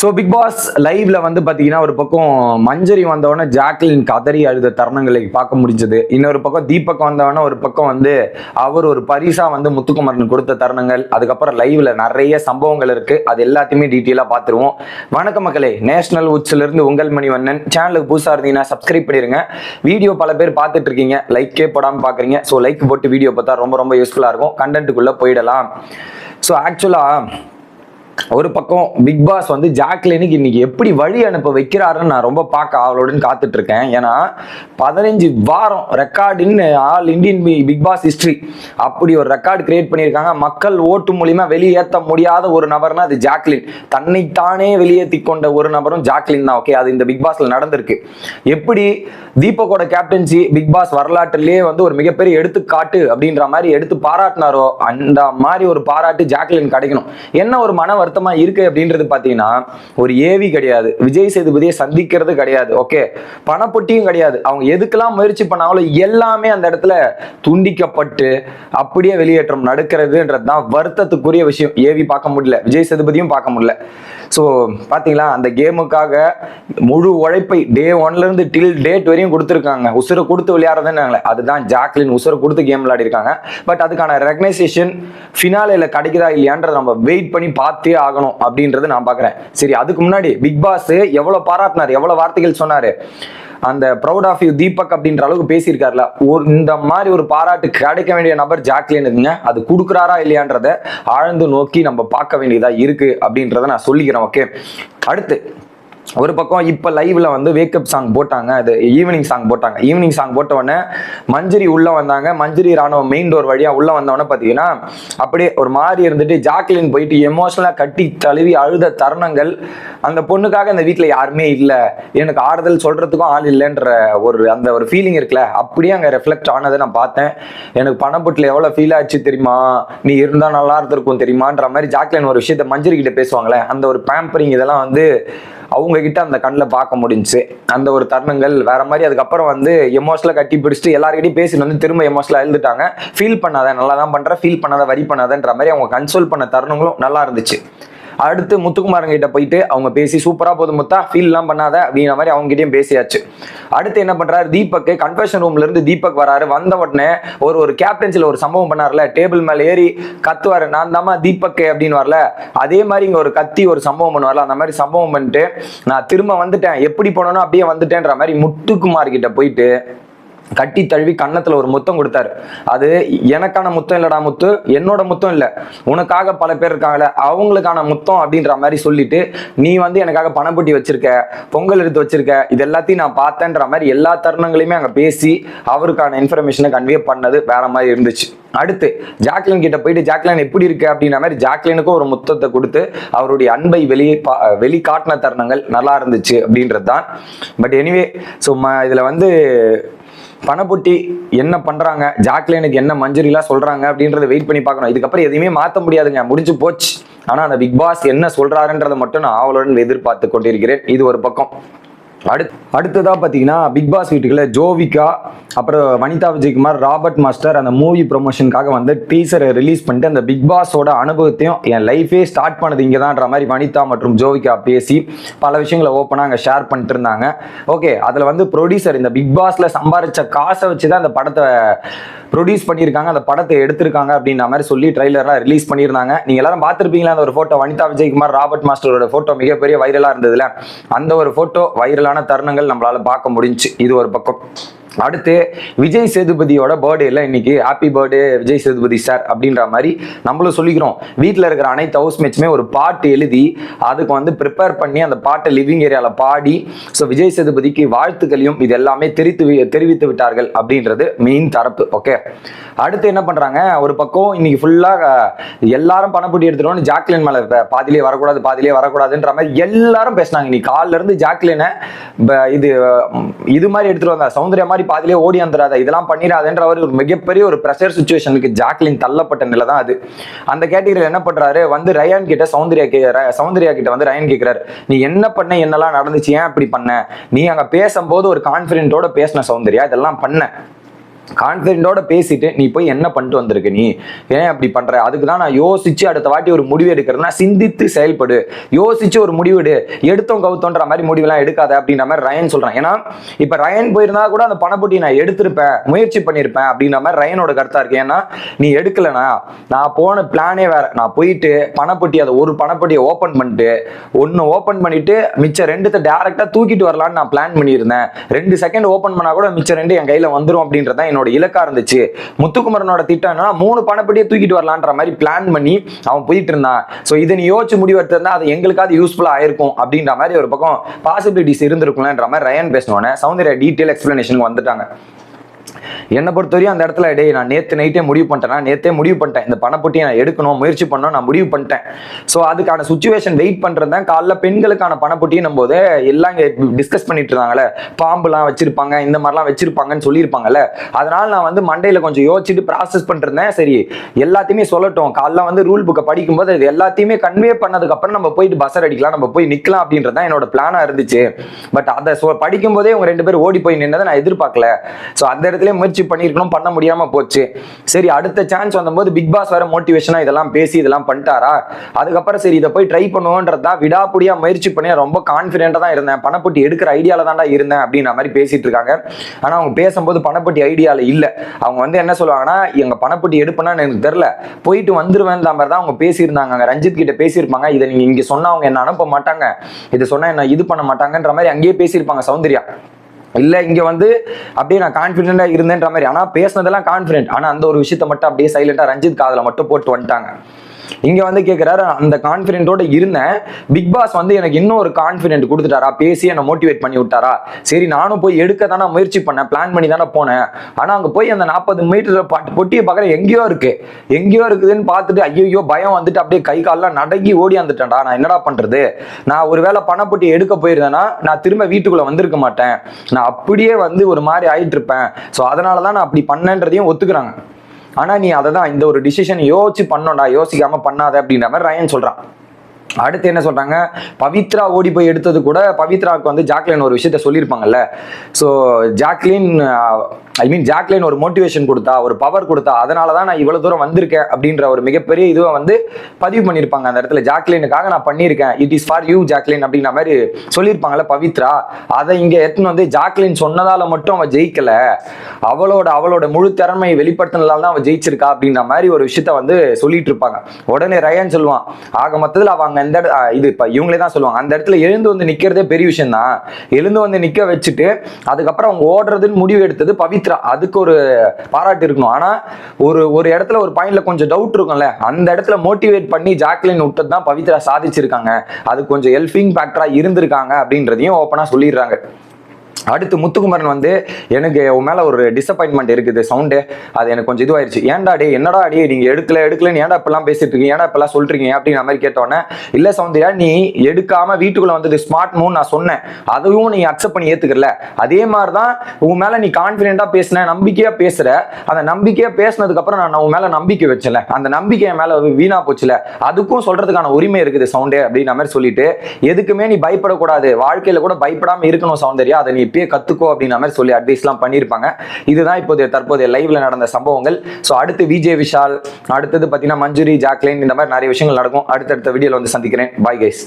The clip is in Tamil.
ஸோ பிக் பாஸ் லைவ்ல வந்து பார்த்தீங்கன்னா ஒரு பக்கம் மஞ்சரி வந்தவொடனே ஜாக்லின் கதறி அழுத தருணங்களை பார்க்க முடிஞ்சது. இன்னொரு பக்கம் தீபக் வந்தவொடனே ஒரு பக்கம் வந்து அவர் ஒரு பரிசா வந்து முத்துக்குமரன் கொடுத்த தருணங்கள். அதுக்கப்புறம் லைவ்ல நிறைய சம்பவங்கள் இருக்கு. அது எல்லாத்தையுமே டீட்டெயிலாக பார்த்துருவோம் வணக்க மக்களே. நேஷனல் உட்ஸ்ல இருந்து உங்கள் மணிவண்ணன். சேனலுக்கு புதுசாக இருந்தீங்கன்னா சப்ஸ்கிரைப் பண்ணிருங்க. வீடியோ பல பேர் பார்த்துட்டு இருக்கீங்க. லைக்கே போடாமல் பார்க்குறீங்க ஸோ லைக் போட்டு வீடியோ பார்த்தா ரொம்ப ரொம்ப யூஸ்ஃபுல்லாக இருக்கும். கண்டென்ட்டுக்குள்ளே போயிடலாம். ஸோ ஆக்சுவலாக ஒரு பக்கம் பிக் பாஸ் வந்து ஜாக்லினுக்கு இன்னைக்கு எப்படி வழி அனுப்ப வைக்கிறாருன்னு நான் ரொம்ப பார்க்க அவளோடன்னு காத்துட்டு இருக்கேன் ஏன்னா பதினஞ்சு வாரம் ரெக்கார்டுன்னு all Indian Bigg Boss history அப்படி ஒரு ரெக்கார்டு கிரியேட் பண்ணியிருக்காங்க. மக்கள் ஓட்டு மூலியமா வெளியேற்ற முடியாத ஒரு நபர்னா அது ஜாக்லின். தன்னைத்தானே வெளியேற்றி கொண்ட ஒரு நபரும் ஜாக்லின் தான். ஓகே அது இந்த பிக் பாஸ்ல நடந்திருக்கு. எப்படி தீபக்கோட கேப்டன்சி பிக் பாஸ் வரலாற்றிலேயே வந்து ஒரு மிகப்பெரிய எடுத்துக்காட்டு அப்படின்ற மாதிரி எடுத்து பாராட்டினாரோ அந்த மாதிரி ஒரு பாராட்டு ஜாக்லின் கிடைக்கணும். என்ன ஒரு மன வருத்தமா இருக்கு அப்படின்றது பாத்தீங்கன்னா ஒரு ஏவி கிடையாது. விஜய் சேதுபதியை சந்திக்கிறது கிடையாது ஓகே பணப்பொட்டியும் கிடையாது. அவங்க எதுக்கெல்லாம் முயற்சி பண்ணாங்களோ எல்லாமே அந்த இடத்துல துண்டிக்கப்பட்டு அப்படியே வெளியேற்றம் நடக்கிறதுன்றது தான் வருத்தத்துக்குரிய விஷயம். ஏவி பார்க்க முடியல விஜய் சேதுபதியும் பார்க்க முடியல. ஸோ பார்த்தீங்களா அந்த கேமுக்காக முழு உழைப்பை டே ஒன்ல இருந்து டில் டேட் வரையும் கொடுத்துருக்காங்க. உசுரை கொடுத்து விளையாடுறதுன்னு அதுதான் ஜாக்லின் உசுரை கொடுத்து கேம் விளையாடிருக்காங்க. பட் அதுக்கான ரெகனைசேஷன் ஃபினாலேல கிடைக்குதா இல்லையான்றதை நம்ம வெயிட் பண்ணி பார்த்தே ஆகணும் அப்படின்றத நான் பாக்குறேன். சரி அதுக்கு முன்னாடி பிக் பாஸ் எவ்வளவு பாராட்டினார் எவ்வளவு வார்த்தைகள் சொன்னாரு? அந்த ப்ரௌட் ஆஃப் யூ தீபக் அப்படின்ற அளவுக்கு பேசியிருக்காருல. ஒரு இந்த மாதிரி ஒரு பாராட்டு கிடைக்க வேண்டிய நபர் ஜாக்லினுங்க அது கொடுக்குறாரா இல்லையான்றத ஆழ்ந்து நோக்கி நம்ம பார்க்க வேண்டியதா இருக்கு அப்படின்றத நான் சொல்லிக்கிறேன் ஓகே அடுத்து ஒரு பக்கம் இப்போ லைவ்ல வந்து வேக்கப் சாங் போட்டாங்க அது ஈவினிங் சாங் போட்டாங்க. ஈவினிங் சாங் போட்ட உடனே மஞ்சரி உள்ள வந்தாங்க. மஞ்சரி ராணுவம் மெயின் டோர் வழியா உள்ள வந்தவொடனே பார்த்தீங்கன்னா அப்படியே ஒரு மாதிரி இருந்துட்டு ஜாக்லின் போயிட்டு எமோஷனலா கட்டி தழுவி அழுத தருணங்கள். அந்த பொண்ணுக்காக அந்த வீட்டில் யாருமே இல்லை. எனக்கு ஆறுதல் சொல்றதுக்கும் ஆள் இல்லைன்ற ஒரு அந்த ஒரு ஃபீலிங் இருக்குல்ல அப்படியே அங்கே ரெஃப்ளெக்ட் ஆனதை நான் பார்த்தேன். எனக்கு பணப்புட்டில் எவ்வளோ ஃபீல் ஆச்சு தெரியுமா? நீ இருந்தா நல்லா இருந்திருக்கும் தெரியுமான்ற மாதிரி ஜாக்லின் ஒரு விஷயத்த மஞ்சரி கிட்ட பேசுவாங்களே அந்த ஒரு பேம்பரிங் இதெல்லாம் வந்து அவங்கக்கிட்ட அந்த கண்ணில் பார்க்க முடிஞ்சுச்சு. அந்த ஒரு தருணங்கள் வேற மாதிரி. அதுக்கப்புறம் வந்து எமோஷனலாக கட்டி பிடிச்சிட்டு எல்லாருக்கிட்டையும் பேசிட்டு வந்து திரும்ப எமோஷனலாக எழுந்துட்டாங்க. ஃபீல் பண்ணாத நல்லா தான் பண்ணுற ஃபீல் பண்ணாத வரி பண்ணாதன்ற மாதிரி அவங்க கன்சோல் பண்ண தருணங்களும் நல்லா இருந்துச்சு. அடுத்து முத்துக்குமாரன் கிட்ட போயிட்டு அவங்க பேசி சூப்பரா போதும் முத்தா ஃபீல்லாம் பண்ணாத அப்படிங்கிற மாதிரி அவங்க கிட்டயும் பேசியாச்சு. அடுத்து என்ன பண்றாரு தீபக் கன்ஃபெஷன் ரூம்ல இருந்து தீபக் வராரு. வந்த உடனே ஒரு ஒரு கேப்டன்சில ஒரு சம்பவம் பண்ணார்ல டேபிள் மேல ஏறி கத்துவாரு. நான் தாமா தீபக் அப்படின்னு வரல. அதே மாதிரி இங்க ஒரு கத்தி ஒரு சம்பவம் பண்ணுவார்ல அந்த மாதிரி சம்பவம் பண்ணிட்டு நான் திரும்ப வந்துட்டேன். எப்படி போனோனோ அப்படியே வந்துட்டேன்ற மாதிரி முத்துக்குமார் கிட்ட போயிட்டு கட்டி தழுவி கன்னத்துல ஒரு முத்தம் கொடுத்தாரு. அது எனக்கான முத்தம் இல்லடா முத்து என்னோட முத்தம் இல்ல. உனக்காக பல பேர் இருக்காங்கல்ல அவங்களுக்கான முத்தம் அப்படின்ற மாதிரி சொல்லிட்டு நீ வந்து எனக்காக பணப்பட்டி வச்சிருக்க பொங்கல் எடுத்து வச்சிருக்க இது எல்லாத்தையும் நான் பார்த்தேன்ற மாதிரி எல்லா தருணங்களையுமே அங்க பேசி அவருக்கான இன்ஃபர்மேஷனை கன்வே பண்ணது வேற மாதிரி இருந்துச்சு. அடுத்து ஜாக்லின் கிட்ட போயிட்டு ஜாக்லின் எப்படி இருக்கு? அப்படின்ற மாதிரி ஜாக்லினுக்கும் ஒரு முத்தத்தை கொடுத்து அவருடைய அன்பை வெளியே பா- வெளிக்காட்டின தருணங்கள் நல்லா இருந்துச்சு அப்படின்றது தான் பட் எனிவே ஸோ இதுல வந்து பணப்பொட்டி என்ன பண்றாங்க? ஜாக்லினுக்கு என்ன மஞ்சரிலாம் சொல்றாங்க அப்படின்றத வெயிட் பண்ணி பார்க்கணும். இதுக்கப்புறம் எதையுமே மாற்ற முடியாதுங்க. முடிஞ்சு போச்சு. ஆனா அந்த பிக் பாஸ் என்ன சொல்றாருன்றதை மட்டும் நான் ஆவலுடன் எதிர்பார்த்து கொண்டிருக்கிறேன். இது ஒரு பக்கம். அடுத் அடுத்ததாக பார்த்தீங்கன்னா பிக் பாஸ் வீட்டுக்குள்ள ஜோவிகா அப்புறம் வனிதா விஜயகுமார் ராபர்ட் மாஸ்டர் அந்த மூவி ப்ரொமோஷனுக்காக வந்து டீசரை ரிலீஸ் பண்ணிட்டு அந்த பிக் பாஸோட அனுபவத்தையும் என் லைஃபே ஸ்டார்ட் பண்ணது இங்கே தான்ன்ற மாதிரி வனிதா மற்றும் ஜோவிகா பேசி பல விஷயங்களை ஓப்பனாக அங்கே ஷேர் பண்ணிட்டு இருந்தாங்க. ஓகே அதில் வந்து ப்ரொடியூசர் இந்த பிக் பாஸில் சம்பாரித்த காசை வச்சு தான் அந்த படத்தை ப்ரொடியூஸ் பண்ணியிருக்காங்க அந்த படத்தை எடுத்திருக்காங்க அப்படின்ற மாதிரி சொல்லி ட்ரைலர்லாம் ரிலீஸ் பண்ணியிருந்தாங்க. நீங்கள் எல்லாரும் பார்த்துருப்பீங்களா அந்த ஒரு ஃபோட்டோ வனிதா விஜயகுமார் ராபர்ட் மாஸ்டரோட ஃபோட்டோ மிகப்பெரிய வைரலாக இருந்ததுல. அந்த ஒரு ஃபோட்டோ வைரலான தருணங்கள் நம்மளால பார்க்க முடிஞ்சு. இது ஒரு பக்கம். அடுத்து விஜய் சேதுபதியோட பர்த்டேல இன்னைக்கு happy birthday Vijay Sethupathi sir அப்படின்ற மாதிரி நம்மளும் சொல்லிக்கிறோம். வீட்டில் இருக்கிற அனைத்து ஹவுஸ் மேட்சுமே ஒரு பாட்டு எழுதி அதுக்கு வந்து ப்ரிப்பேர் பண்ணி அந்த பாட்டை லிவிங் ஏரியாவில் பாடி ஸோ விஜய் சேதுபதிக்கு வாழ்த்துக்களையும் இது எல்லாமே தெரிவித்து வி- தெரிவித்து விட்டார்கள் அப்படின்றது மெயின் தரப்பு ஓகே அடுத்து என்ன பண்ணுறாங்க ஒரு பக்கம் இன்னைக்கு ஃபுல்லாக எல்லாரும் பணப்பொட்டி எடுத்துட்டோம்னு ஜாக்லின் மேலே ப- பாதியிலே வரக்கூடாது பாதிலே வரக்கூடாதுன்ற மாதிரி எல்லாரும் பேசினாங்க. இன்னைக்கு காலிலேருந்து ஜாக்லினை ப- இது இது மாதிரி எடுத்துகிட்டு வந்தா சௌந்தர்யா மாதிரி பாதிலே ஓடி வந்துடாத இதெல்லாம் பண்ணிடாதன்ற ஒரு ஒரு மிகப்பெரிய ஒரு ப்ரெஷர் சுச்சுவேஷனுக்கு ஜாக்லின் தள்ளப்பட்ட நிலை தான் அது. அந்த கேட்டகரியில் என்ன பண்றாரு? வந்து ரயான் கிட்ட சௌந்தர்யா கே சௌந்தர்யா கிட்ட வந்து ரயான் கேட்கிறாரு நீ என்ன பண்ண? என்னெல்லாம் நடந்துச்சு? ஏன் அப்படி பண்ண? நீ அங்க பேசும்போது ஒரு கான்பிடென்ட்டோட பேசின சௌந்தர்யா? இதெல்லாம் பண்ண. கான்ஃபிடென்ட்டோட பேசிட்டு நீ போய் என்ன பண்ணிட்டு வந்திருக்க நீ? ஏன் அப்படி பண்ற? அதுக்கு தான் நான் யோசிச்சு அடுத்த வாட்டி ஒரு முடிவு எடுக்கிறேன்னா சிந்தித்து செயல்படு. யோசிச்சு ஒரு முடிவு எடு எடுத்தோம் கவுத்தோன்ற மாதிரி முடிவுலாம் எடுக்காத அப்படின்ற மாதிரி ரயன் சொல்றான். ஏன்னா இப்ப ரயன் போயிருந்தா கூட அந்த பணப்பொட்டி நான் எடுத்திருப்பேன் முயற்சி பண்ணியிருப்பேன் அப்படின்ற மாதிரி ரயனோட கருத்தா இருக்கு. ஏன்னா நீ எடுக்கலனா நான் போன பிளானே வேற. நான் போயிட்டு பணப்பொட்டி அதை ஒரு பணப்பொட்டியை ஓப்பன் பண்ணிட்டு ஒன்னு ஓப்பன் பண்ணிட்டு மிச்சம் ரெண்டுத்தை டேரக்டா தூக்கிட்டு வரலான்னு நான் பிளான் பண்ணியிருந்தேன். ரெண்டு செகண்ட் ஓப்பன் பண்ணா கூட மிச்சம் ரெண்டு என் கையில வந்துடும் அப்படின்றதான் என்னோட இலக்கா இருந்துச்சு. முத்துக்குமரனோட திட்டம் என்னன்னா மூணு பணப்படியே தூக்கிட்டு வரலான்ற மாதிரி பிளான் பண்ணி அவன் போயிட்டு இருந்தான். ஸோ இதை நீ யோசிச்சு முடிவெடுத்திருந்தா அது எங்களுக்காவது யூஸ்ஃபுல்லா ஆயிருக்கும் அப்படின்ற மாதிரி ஒரு பக்கம் பாசிபிலிட்டிஸ் இருந்திருக்கும்லன்ற மாதிரி ரயன் பேசினோன்னே சௌந்தர்யா டீட்டெயில் எக்ஸ்பிளனேஷன் வந்துட்டாங்க. என்னை பொறுத்தவரையும் அந்த இடத்துல டேய் நான் நேற்று நைட்டே முடிவு பண்ணிட்டேன். நேற்றே முடிவு பண்ணிட்டேன். இந்த பணப்பொட்டியை நான் எடுக்கணும் முயற்சி பண்ணணும் நான் முடிவு பண்ணிட்டேன். ஸோ அதுக்கான சுச்சுவேஷன் வெயிட் பண்ணுறது காலைல பெண்களுக்கான பணப்பொட்டியும் போது எல்லாம் இங்கே டிஸ்கஸ் பண்ணிட்டு இருந்தாங்களே பாம்புலாம் வச்சிருப்பாங்க இந்த மாதிரிலாம் வச்சிருப்பாங்கன்னு சொல்லியிருப்பாங்கல்ல. அதனால நான் வந்து மண்டையில் கொஞ்சம் யோசிச்சுட்டு ப்ராசஸ் பண்ணிருந்தேன் சரி எல்லாத்தையுமே சொல்லட்டும். காலைல வந்து ரூல் புக்கை படிக்கும்போது இது எல்லாத்தையுமே கன்வே பண்ணதுக்கப்புறம் நம்ம போயிட்டு பஸ்ஸர் அடிக்கலாம் நம்ம போய் நிற்கலாம் அப்படின்றது தான் என்னோட பிளானாக இருந்துச்சு. பட் அதை படிக்கும்போதே இவங்க ரெண்டு பேரும் ஓடி போய் நின்னதை நான் எதிர்பார்க்கல. ஸோ அந்த இடத்துல முயற்சி பண்ணியிருக்கணும் பண்ண முடியாம போச்சு. சரி அடுத்த சான்ஸ் வந்தபோது பிக் பாஸ் வேற மோட்டிவேஷனா இதெல்லாம் பேசி இதெல்லாம் பண்ணிட்டாரா? அதுக்கப்புறம் சரி இதை போய் ட்ரை பண்ணுவோன்றதா விடாப்புடியா முயற்சி பண்ணி ரொம்ப கான்ஃபிடென்ட்டா தான் இருந்தேன். பணப்பட்டி எடுக்கிற ஐடியால தான்டா இருந்தேன் அப்படின்ற மாதிரி பேசிட்டு இருக்காங்க. ஆனா அவங்க பேசும்போது பணப்பட்டி ஐடியால இல்ல. அவங்க வந்து என்ன சொல்லுவாங்கன்னா எங்க பணப்பட்டி எடுப்பேன்னா எனக்கு தெரியல. போயிட்டு வந்துருவேன் மாதிரி தான் அவங்க பேசியிருந்தாங்க. அங்க ரஞ்சித் கிட்ட பேசியிருப்பாங்க. இதை நீங்க இங்க சொன்னா அவங்க என்ன அனுப்ப மாட்டாங்க. இது சொன்னா என்ன இது பண்ண மாட்டாங்கன்ற மாதிரி அங்கேயே பேசியிருப்பாங்க சௌந்தர்யா. இல்ல இங்கே வந்து அப்படியே நான் கான்ஃபிடென்ட்டாக இருந்தேன்ற மாதிரி. ஆனால் பேசினதெல்லாம் கான்ஃபிடென்ட் ஆனால் அந்த ஒரு விஷயத்த மட்டும் அப்படியே சைலண்டாக ரஞ்சித் காதில் மட்டும் போட்டு வந்துட்டாங்க. இங்க வந்து கேக்குறாரு அந்த கான்பிடென்ட்டோட இருந்தேன். பிக் பாஸ் வந்து எனக்கு இன்னும் ஒரு கான்பிடென்ட் கொடுத்துட்டாரா? பேசி என்னை மோட்டிவேட் பண்ணி விட்டாரா? சரி நானும் போய் எடுக்க தானே முயற்சி பண்ணேன் பிளான் பண்ணி தானே போனேன். ஆனா அங்க போய் அந்த நாற்பது மீட்டர் பொட்டியை பார்க்குற எங்கேயோ இருக்கு. எங்கேயோ இருக்குதுன்னு பார்த்துட்டு ஐயோ பயம் வந்துட்டு அப்படியே கை கால்லாம் நடங்கி ஓடி வந்துட்டேன்டா. நான் என்னடா பண்றது? நான் ஒருவேளை பணப்பொட்டி எடுக்க போயிருந்தேன்னா நான் திரும்ப வீட்டுக்குள்ள வந்திருக்க மாட்டேன். நான் அப்படியே வந்து ஒரு மாதிரி ஆயிட்டு இருப்பேன் ஸோ அதனால தான் நான் அப்படி பண்ணேன்றதையும் ஒத்துக்கிறாங்க. ஆனா நீ அதை தான் இந்த ஒரு டிசிஷன் யோசிச்சு பண்ணோண்டா யோசிக்காம பண்ணாத அப்படின்ற மாதிரி ரயன் சொல்றான். அடுத்து என்ன சொல்றாங்க? பவித்ரா ஓடி போய் எடுத்தது கூட பவித்ராவுக்கு வந்து ஜாக்லின் ஒரு விஷயத்த சொல்லியிருப்பாங்கல்ல. So Jacquline I mean Jacquline ஒரு மோட்டிவேஷன் கொடுத்தா ஒரு பவர் கொடுத்தா அதனால தான் நான் இவ்வளவு தூரம் வந்திருக்கேன் அப்படின்ற ஒரு மிகப்பெரிய இதுவை வந்து பதிவு பண்ணியிருப்பாங்க அந்த இடத்துல. ஜாக்லினுக்காக நான் பண்ணியிருக்கேன். It is for you Jacquline அப்படின்ற மாதிரி சொல்லியிருப்பாங்கல்ல பவித்ரா. அதை இங்கே எடுத்துன்னு வந்து ஜாக்லின் சொன்னதால மட்டும் அவன் ஜெயிக்கல. அவளோட அவளோட முழு திறமையை வெளிப்படுத்தினால தான் அவன் ஜெயிச்சிருக்கா அப்படின்ற மாதிரி ஒரு விஷயத்த வந்து சொல்லிட்டு இருப்பாங்க. உடனே ரயன் சொல்லுவான் ஆக மொத்தத்தில் அவங்க அந்த இது இப்போ இவங்களே தான் சொல்லுவாங்க. அந்த இடத்துல எழுந்து வந்து நிற்கிறதே பெரிய விஷயம் தான் எழுந்து வந்து நிற்க வச்சுட்டு அதுக்கப்புறம் அவங்க ஓடுறதுன்னு முடிவு எடுத்தது பவித்ரா. அதுக்கு ஒரு பாராட்டு இருக்கணும். ஆனால் ஒரு ஒரு இடத்துல ஒரு பாயிண்ட்ல கொஞ்சம் டவுட் இருக்கும்ல. அந்த இடத்துல மோட்டிவேட் பண்ணி ஜாக்லின் விட்டது தான் பவித்ரா சாதிச்சிருக்காங்க. அது கொஞ்சம் ஹெல்பிங் ஃபேக்டரா இருந்திருக்காங்க அப்படின்றதையும் ஓப்பனாக சொல்லிடுறாங்க. அடுத்து முத்துக்குமரன் வந்து எனக்கு உன் மேலே ஒரு டிசப்பாயின்மெண்ட் இருக்குது சவுண்டு அது எனக்கு கொஞ்சம் இதுவாயிருச்சு. ஏன்டா டே என்னடா டே நீங்கள் எடுக்கல எடுக்கலன்னு ஏன்டா இப்பெல்லாம் பேசிட்டு இருக்கீங்க? ஏன்டா இப்பெல்லாம் சொல்றீங்க அப்படின்ற மாதிரி கேட்டோன்னே இல்லை சவுந்தர்யா நீ எடுக்காமல் வீட்டுக்குள்ளே வந்தது ஸ்மார்ட் மூணு நான் சொன்னேன். அதுவும் நீ அக்செப்ட் பண்ணி ஏற்றுக்கல அதே மாதிரி தான் உன் மேலே நீ கான்ஃபிடென்ட்டாக பேசின நம்பிக்கையாக பேசுகிற அந்த நம்பிக்கையாக பேசினதுக்கப்புறம் நான் உன் மேலே நம்பிக்கை வச்சல அந்த நம்பிக்கை என் மேலே வீணா போச்சுல. அதுக்கும் சொல்கிறதுக்கான உரிமை இருக்குது சவுண்டே அப்படின்ற மாதிரி சொல்லிட்டு எதுக்குமே நீ பயப்படக்கூடாது. வாழ்க்கையில் கூட பயப்படாமல் இருக்கணும் சௌந்தர்யா. அதை நீ இப்பயே கத்துக்கோ அப்படின்ற மாதிரி சொல்லி அட்வைஸ்லாம் பண்ணியிருப்பாங்க. இதுதான் இப்போதைய தற்போதைய லைவ்ல நடந்த சம்பவங்கள். ஸோ அடுத்து விஜய் விஷால் அடுத்தது பார்த்தீங்கன்னா மஞ்சுரி ஜாக்லைன் இந்த மாதிரி நிறைய விஷயங்கள் நடக்கும். அடுத்தடுத்த வீடியோவில் வந்து சந்திக்கிறேன். Bye guys